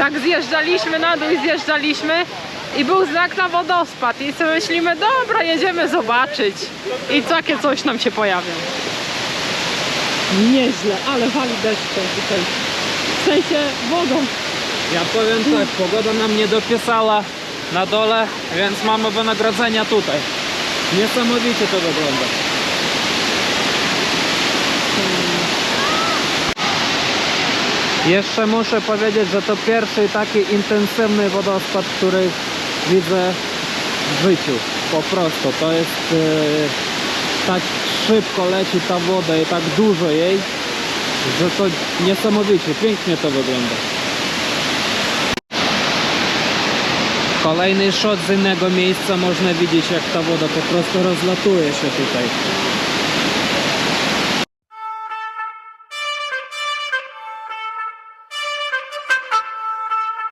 tak zjeżdżaliśmy na dół i zjeżdżaliśmy i był znak na wodospad i sobie myślimy, dobra, jedziemy zobaczyć. I takie coś nam się pojawia. Nieźle, ale wali deszczem tutaj. W sensie wodą. Ja powiem tak, pogoda nam nie dopisała na dole, więc mamy wynagrodzenia tutaj. Niesamowicie to wygląda. Jeszcze muszę powiedzieć, że to pierwszy taki intensywny wodospad, który widzę w życiu. Po prostu to jest e, tak szybko leci ta woda i tak dużo jej, że to niesamowicie, pięknie to wygląda. Kolejny shot z innego miejsca można widzieć jak ta woda po prostu rozlatuje się tutaj.